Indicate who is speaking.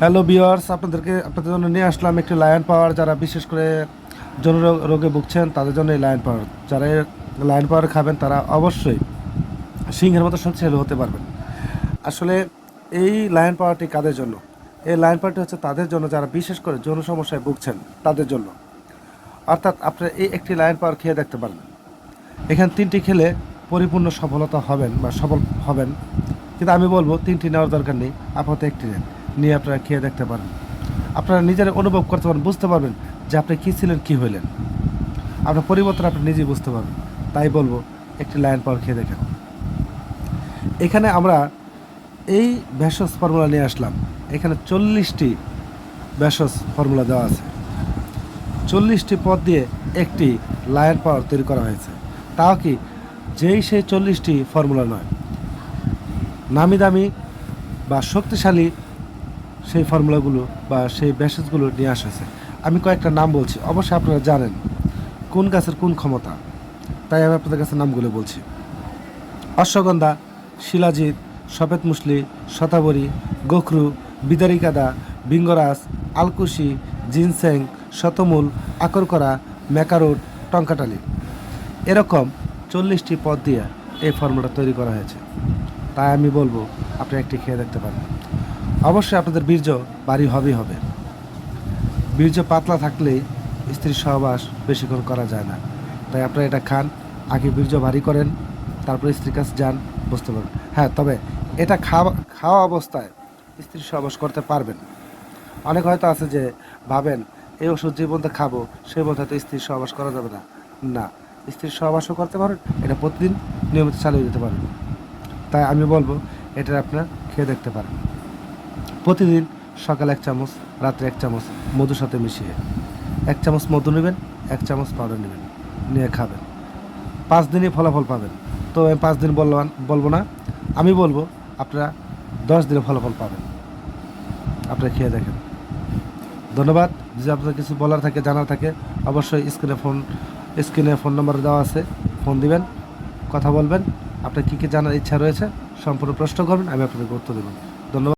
Speaker 1: Hello বিয়ার্স আপনাদেরকে, আপনাদের জন্য নিয়ে আসলাম একটি লায়ন পাওয়ার যারা বিশেষ করে যৌন রোগ- ভুগছেন, তাদের জন্য এই লায়ন পাওয়ার যারা লায়ন পাওয়ার খাবেন, তারা অবশ্যই সিংহের মতো শক্তিশালী হতে পারবেন। আসলে এই লায়ন পাওয়ারটি কাদের জন্য? এই লায়ন পাওয়ারটি হচ্ছে তাদের জন্য যারা বিশেষ করে যৌন সমস্যায় ভুগছেন, তাদের জন্য। অর্থাৎ আপনারা এই একটি লায়ন পাওয়ার খেয়ে দেখতে পারবেন এখানে তিনটি খেলে পরিপূর্ণ সফলতা হবেন বা সফল হবেন। কিন্তু আমি বলব, তিনটি নেওয়ার দরকার নেই, আপাতত একটি নেন। নিয়ে আপনারা খেয়ে দেখতে পারেন। আপনারা নিজেরা অনুভব করতে পারেন, বুঝতে পারবেন যে আপনি কী ছিলেন, কী হইলেন। আপনার পরিবর্তন আপনি নিজেই বুঝতে পারবেন। তাই বলব, একটি লায়ন পাওয়ার খেয়ে দেখেন। এখানে আমরা এই ভেষজ ফর্মুলা নিয়ে আসলাম। এখানে চল্লিশটি ভেষজ ফর্মুলা দেওয়া আছে। চল্লিশটি পদ দিয়ে একটি লায়ন পাওয়ার তৈরি করা হয়েছে। তাও কি যেই সেই চল্লিশটি ফর্মুলা নয়। নামি দামি বা শক্তিশালী সেই ফর্মুলাগুলো বা সেই ব্যাসেজগুলো নিয়ে আসা হয়েছে আমি কয়েকটা নাম বলছি, অবশ্যই আপনারা জানেন কোন গাছের কোন ক্ষমতা। তাই আমি আপনাদের কাছে নামগুলো বলছি। অশ্বগন্ধা, শিলাজিৎ, সফেদ মুসলি, শতাবরী, গোখরু, বিদারিকাদা, বিঙ্গরাজ, আলকুশি, জিনসেং, শতমূল, আকরকরা, ম্যাকারোট, টঙ্কাটালি। এরকম চল্লিশটি পদ দিয়ে এই ফর্মুলাটা তৈরি করা হয়েছে। তাই আমি বলব, আপনি একটি খেয়ে দেখতে পারেন। অবশ্যই আপনাদের বীর্য বাড়ি হবেই হবে। বীর্য পাতলা থাকলেই স্ত্রীর সহবাস বেশিক্ষণ করা যায় না। তাই আপনারা এটা খান, আগে বীর্য ভারী করেন, তারপরে স্ত্রীর কাছে যান, বুঝতে পারবেন। হ্যাঁ তবে এটা খাওয়া খাওয়া অবস্থায় স্ত্রীর সহবাস করতে পারবেন। অনেক হয়তো আছে যে ভাবেন, এই ওষুধ যে পর্যন্ত খাব সেই পর্যন্ত হয়তো স্ত্রীর সহবাস করা যাবে না। না, স্ত্রীর সহবাসও করতে পারেন, এটা প্রতিদিন নিয়মিত চালিয়ে দিতে পারেন। তাই আমি বলব এটা আপনার খেয়ে দেখতে পারেন। প্রতিদিন সকালে এক চামচ, রাত্রে এক চামচ মধুর সাথে মিশিয়ে এক চামচ মধু নেবেন, এক চামচ পাউডার নেবেন, নিয়ে খাবেন। পাঁচ দিনই ফলাফল পাবেন। তো আমি পাঁচ দিন বললাম, বলব না। আমি বলব, আপনারা দশ দিনে ফলাফল পাবেন। আপনারা খেয়ে দেখেন। ধন্যবাদ। যদি আপনার কিছু বলার থাকে, জানার থাকে, অবশ্যই স্ক্রিনে ফোন স্ক্রিনে ফোন নাম্বার দেওয়া আছে। ফোন দিবেন, কথা বলবেন। আপনার কী কী জানার ইচ্ছা রয়েছে, সম্পূর্ণ প্রশ্ন করবেন, আমি আপনাদেরকে গুরুত্ব দেবেন ধন্যবাদ।